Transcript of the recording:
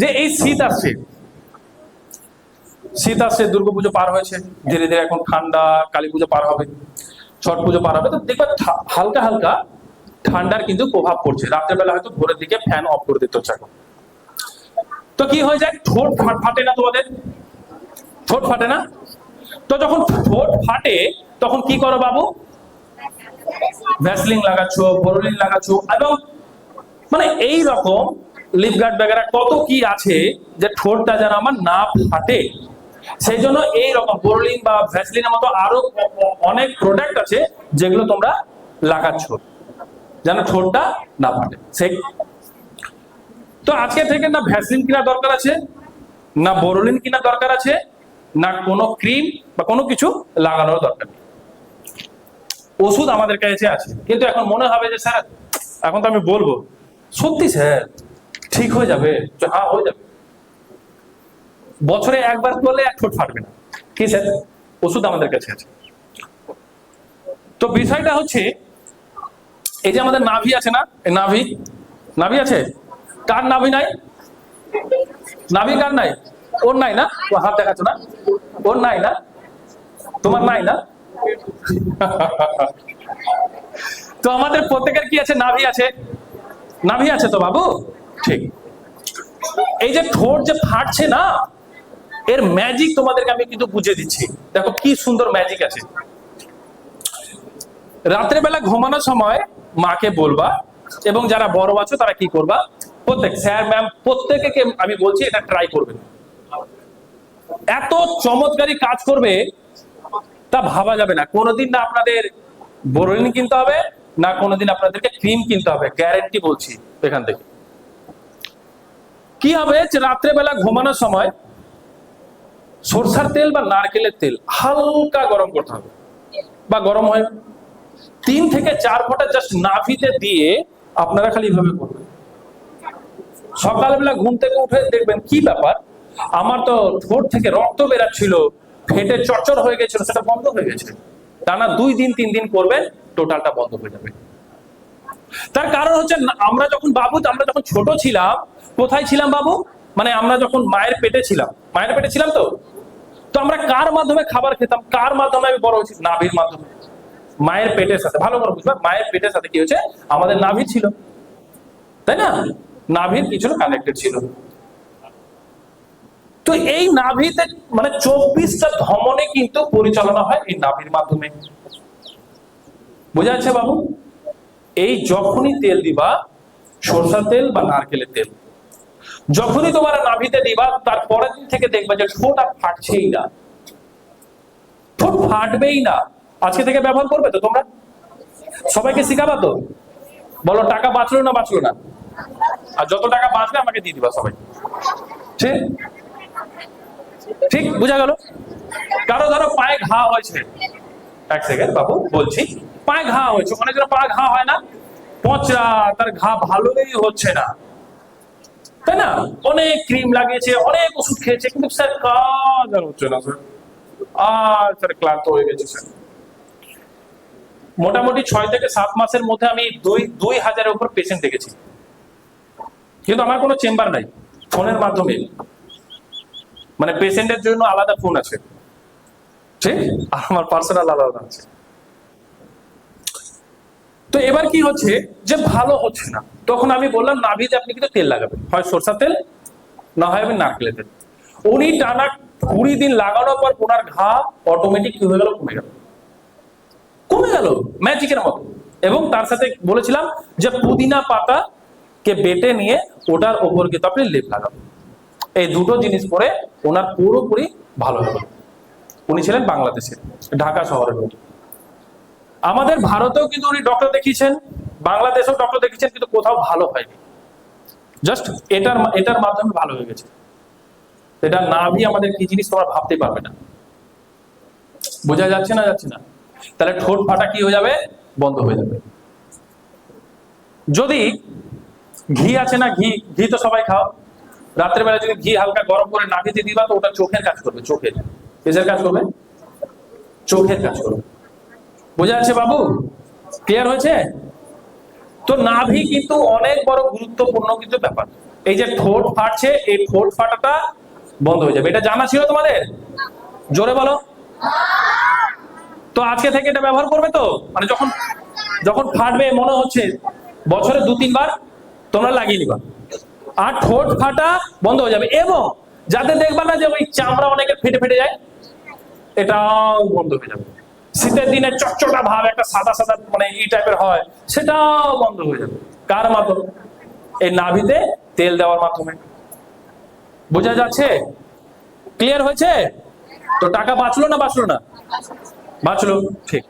যে এই শীত আসছে শীত আসছে দুর্গাপুজো পার হয়েছে, ধীরে ধীরে এখন ঠান্ডা, কালী পুজো পার হবে, ছট পুজো পার হবে, তো দেখবে হালকা হালকা ঠান্ডার কিন্তু প্রভাব পড়ছে। রাত্রেবেলা হয়তো ভোরের দিকে ফ্যান অফ করে দিতে হচ্ছে তো কি হয়ে যায়? ঠোঁট ফা- ফাটে না তোমাদের? ঠোঁট ফাটে না? তো যখন ঠোঁট ফাটে, তখন কি করো বাবু? ভ্যাসলিন লাগাচ্ছ বোরোলিন লাগাচ্ছ, এবং মানে এই রকম লিপগার্ড বেগারা কত কি আছে যে ঠোঁটটা যেন আমার না ফাটে? সেই জন্য এই রকম বোরলিন বা ভ্যাসলিনের মতো আরও অনেক প্রোডাক্ট আছে যেগুলো তোমরা লাগাচ্ছ, যেন ঠোঁটটা না ফাটে। সেই তো আজকে থেকে না ভ্যাসলিন কিনা দরকার আছে, না বোরোলিন কিনা দরকার আছে, না কোনো ক্রিম বা কোনো কিছু লাগানোর দরকার নেই। ওষুধ আমাদের কাছে আছে, কিন্তু এখন মনে হবে যে, স্যার, এখন তো আমি বলব, সত্যি, স্যার ঠিক হয়ে যাবে হ্যাঁ হয়ে যাবে। বছরে একবার করলে এক ঠোঁট ফাটবে না। কি স্যার? ওষুধ আমাদের কাছে আছে। তো বিষয়টা হচ্ছে, এই যে আমাদের নাভি আছে না? নাভি? নাভি আছে? কার নাভি নাই? নাভি কার নাই? ওর নাই না? ও হাত দেখাচ্ছ না? ওর নাই না? তোমার নাই না? তো আমাদের প্রত্যেকের কি আছে? নাভি আছে। নাভি আছে তো বাবু? ঠিক। এই যে ঠোঁট যে ফাটছে না, এর ম্যাজিক তোমাদেরকে আমি কিন্তু বুঝিয়ে দিচ্ছি। দেখো কি সুন্দর ম্যাজিক আছে। রাত্রেবেলা ঘুমানোর সময় মাকে বলবা এবং যারা বড় আছো তারা কি করবা? প্রত্যেক স্যার ম্যাম প্রত্যেকে আমি বলছি এটা ট্রাই করবেন এত চমৎকারী কাজ করবে, তা ভাবা যাবে না। কোনোদিন না আপনাদের বোরোলিন কিনতে হবে, না কোনোদিন আপনাদেরকে ক্রিম কিনতে হবে। গ্যারেন্টি বলছি এখান থেকে। কি হবে যে রাত্রেবেলা ঘুমানোর সময় সরষার তেল বা নারকেলের তেল হালকা গরম করতে হবে বা গরম হয়। তিন থেকে চার ফোঁটা জাস্ট নাভিতে দিয়ে আপনারা খালি এইভাবে করবেন। সকালবেলা ঘুম থেকে উঠে দেখবেন কি ব্যাপার? আমার তো ঠোঁট থেকে রক্ত বেরাচ্ছিল, ফেটে চরচর হয়ে গেছিল, সেটা বন্ধ হয়ে গেছে টানা দুই দিন, তিন দিন করবেন, টোটালটা বন্ধ হয়ে যাবে। তার কারণ হচ্ছে আমরা যখন বাবু, আমরা যখন ছোট ছিলাম কোথায় ছিলাম বাবু? মানে আমরা যখন মায়ের পেটে ছিলাম। মায়ের পেটে ছিলাম তো? তো আমরা কার মাধ্যমে খাবার খেতাম? কার মাধ্যমে আমি বড় হয়েছি? নাভির মাধ্যমে। মায়ের পেটের সাথে। ভালো করে বুঝবে? মায়ের পেটের সাথে কি হচ্ছে আমাদের নাভি ছিল। তাই না? নাভির কিছু কানেক্টেড ছিল। তো এই নাভিতে মানে চব্বিশটা ধমনে কিন্তু পরিচালনা হয় এই নাভির মাধ্যমে। বোঝা যাচ্ছে বাবু? এই যখনই তেল দিবা, সরষার তেল বা নারকেলের তেল। যখনই তোমার নাভিতে দিবা তার পরের দিন থেকে দেখবা যে ঠোঁট আর ফাটছেই না। ঠোঁট ফাটবেই না। আজকে থেকে ব্যবহার করবে তো তোমরা? সবাইকে শিখাবা তো? বলো, টাকা বাঁচলো না বাঁচলো না? আর যত টাকা বাঁচবে, আমাকে দিয়ে দিবা সবাই। ঠিক? ঠিক? বুঝা গেল? কারও ধরো পায়ে ঘা হয়েছে। এক সেকেন্ড বাবু, বলছি। পায়ে ঘা হয়েছে। অনেকের পা ঘা হয় না। পচরা তার ঘা ভালোই হচ্ছে না। তাই না? অনেক ক্রিম লাগিয়েছে, অনেক ওষুধ খেয়েছে, কিন্তু স্যার কাজ আর হচ্ছে না, স্যার। আর ক্লান্ত হয়ে গেছে, স্যার। মোটামুটি ছয় থেকে সাত মাসের মধ্যে আমি দুই দুই হাজারের উপর পেশেন্ট দেখেছি। কিন্তু আমার কোনো চেম্বার নাই, ফোনের মাধ্যমে। মানে পেশেন্টের জন্য আলাদা ফোন আছে। ঠিক? আমার পার্সোনাল আলাদা আছে। তো এবার কি হচ্ছে যে ভালো হচ্ছে না। তখন আমি বললাম নাভিতে আপনি কিন্তু তেল লাগাবেন। হয় সরষা তেল, না হয় আমি নারকেলের তেল। উনি টানা কুড়ি দিন লাগানোর পর ওনার ঘা অটোমেটিক কি হয়ে গেল? কমে গেল। কমে গেল ম্যাজিকের মতো। এবং তার সাথে বলেছিলাম যে পুদিনা পাতা কে বেটে নিয়ে ওটার ওপর কিন্তু আপনি লেপ লাগাবেন। এই দুটো জিনিস পরে ওনার পুরোপুরি ভালো হলো উনি ছিলেন বাংলাদেশে ঢাকা শহরের লোক। আমাদের ভারতেও কিন্তু উনি ডক্টর দেখিয়েছেন, বাংলাদেশেও ডক্টর দেখিয়েছেন, কিন্তু কোথাও ভালো হয়নি। জাস্ট এটার এটার মাধ্যমে ভালো হয়ে গেছে। এটা না নাভি আমাদের কি জিনিস তোমরা ভাবতে পারবে না। বোঝা যাচ্ছে না যাচ্ছে না? তাহলে ঠোঁট ফাটা কি হয়ে যাবে? বন্ধ হয়ে যাবে। যদি ঘি আছে না, ঘি ঘি তো সবাই খাও। রাত্রের বেলা যদি ঘি হালকা গরম করে নাভিতে দিবা, তো ওটা চোখের কাজ করবে, চোখের। কাজ করবে? চোখের কাজ করবে। বোঝা যাচ্ছে বাবু? ক্লিয়ার হয়েছে? তো নাভি কিন্তু অনেক বড় গুরুত্বপূর্ণ কিন্তু ব্যাপার। এই যে ঠোঁট ফাটছে, এই ঠোঁট ফাটাটা বন্ধ হয়ে যাবে। এটা জানা ছিল তোমাদের? জোরে বলো। তো আজকে থেকে এটা ব্যবহার করবে তো? মানে যখন যখন ফাটবে মনে হচ্ছে বছরে দু, তিনবার, তোমরা লাগিয়ে নিবা। আর ঠোঁট ফাটা বন্ধ হয়ে যাবে। এবং যাতে দেখবা না যে ওই চামড়া অনেকের ফেটে ফেটে যায়, এটাও বন্ধ হয়ে যাবে। শীতের দিনে চটচটা ভাব, একটা সাদা সাদা মানে এই টাইপের হয়, সেটাও বন্ধ হয়ে যাবে। কার মাধ্যমে? এই নাভিতে তেল দেওয়ার মাধ্যমে। বোঝা যাচ্ছে? ক্লিয়ার হয়েছে? তো টাকা বাঁচলো না বাঁচলো না? বাঁচলো, ঠিক।